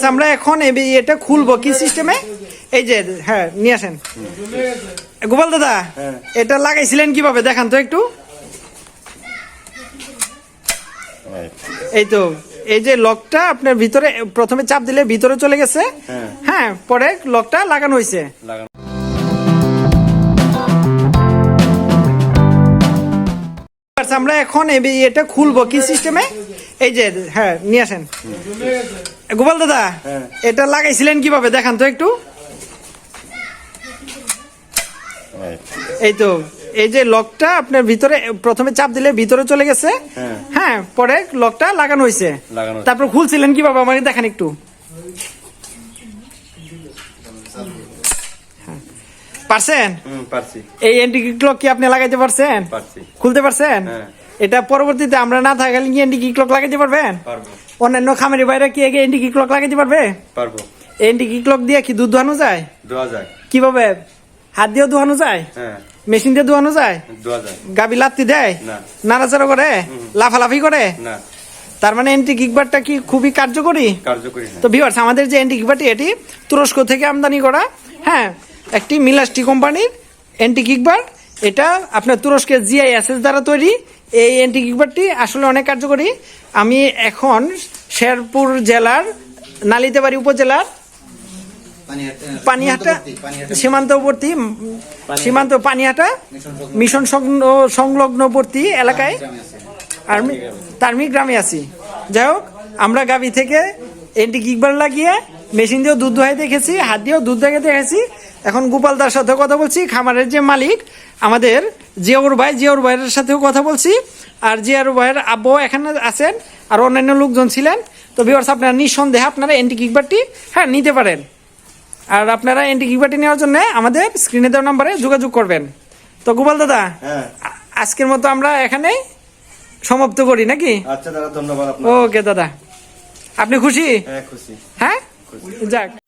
Viewers আমরা এখন এটা খুলবো। কি সিস্টেমে এই যে হ্যাঁ নিয়ে আসেন। গোপাল দাদা হ্যাঁ। এটা লাগাইছিলেন কীভাবে? দেখান তো একটু। এই তো এই যে লকটা আপনার ভিতরে প্রথমে চাপ দিলে ভিতরে চলে গেছে। হ্যাঁ। হ্যাঁ পরে লকটা লাগানো হয়েছে। লাগানো। আমরা এখন এটা খুলবো। কি সিস্টেমে এই যে হ্যাঁ নিয়ে আসেন। গোপাল দাদা হ্যাঁ। এটা লাগাইছিলেন কীভাবে? দেখান তো একটু। এই তো এই যে লকটা আপনার ভিতরে প্রথমে চাপ দিলে ভিতরে চলে গেছে। হ্যাঁ। হ্যাঁ পরে লকটা লাগানো হয়েছে। তারপর খুলছিলেন কীভাবে? আমাকে দেখান একটু। হ্যাঁ। পারছেন? পারছি। এই এন্টিক লক কি আপনি লাগাইতে পারছেন? পারছি। খুলতে পারছেন? হ্যাঁ। এটা পরবর্তীতে আমরা না থাকলে কি এন্টিক লক লাগাইতে পারবেন? পারব। অন্যান্য খামারি বাইরে কি এন্টিক ক্লক লাগাইতে পারবে? পারব। এন্টিক ক্লক দিয়ে কি দুধ ধোয়ানো যায়? দোয়া যায়। কীভাবে? হাত দিয়েও ধোয়ানো যায়? হ্যাঁ। মেশিন দিয়ে দোয়ানো যায়? গাবি লাত্তি দেয়? না। নাড়াচাড়া করে? লাফালাফি করে? না। তার মানে এন্টি কিকবারটা কি খুবই কার্যকরী? কার্যকরী না তো ভিউয়ার্স আমাদের যে এন্টি কিকবারটি এটি তুরস্ক থেকে আমদানি করা হ্যাঁ একটি মিলাস্টি কোম্পানির এন্টি কিকবার এটা আপনার তুরস্কের জিআইএসএস দ্বারা তৈরি। এই এন্টি কিকবারটি আসলে অনেক কার্যকরী। আমি এখন শেরপুর জেলার নালিতেবাড়ি উপজেলার পানিহাটা সীমান্তবর্তী সীমান্ত পানিহাটা মিশন সংলগ্ন- সংলগ্নবর্তী এলাকায়। আর্মি তার্মি গ্রামে আছি। যাই হোক আমরা গাবি থেকে এন্টি কিকবার লাগিয়ে মেশিন দিয়েও দুধ দোহাই দেখেছি হাত দিয়েও দুধ দেখে দেখেছি এখন গোপাল দার সাথেও কথা বলছি খামারের যে মালিক আমাদের জিয়াউর ভাই জিয়াউর ভাইয়ের সাথেও কথা বলছি। আর জিয়াউর ভাইয়ের আব্বু এখানে আছেন আর অন্যান্য লোকজন ছিলেন। তো ভিওর্স আপনারা নিঃসন্দেহে আপনারা এন্টি কিকবারটি হ্যাঁ নিতে পারেন। আর আপনারা এন্টি কিকবারটি নেওয়ার জন্য আমাদের স্ক্রিনে দেওয়া নম্বরে যোগাযোগ করবেন। তো গোপাল দাদা হ্যাঁ। আজকের মতো আমরা এখানেই সমাপ্ত করি নাকি? আচ্ছা দাদা ধন্যবাদ ওকে দাদা। আপনি খুশি? হ্যাঁ খুশি। হ্যাঁ? Exactly.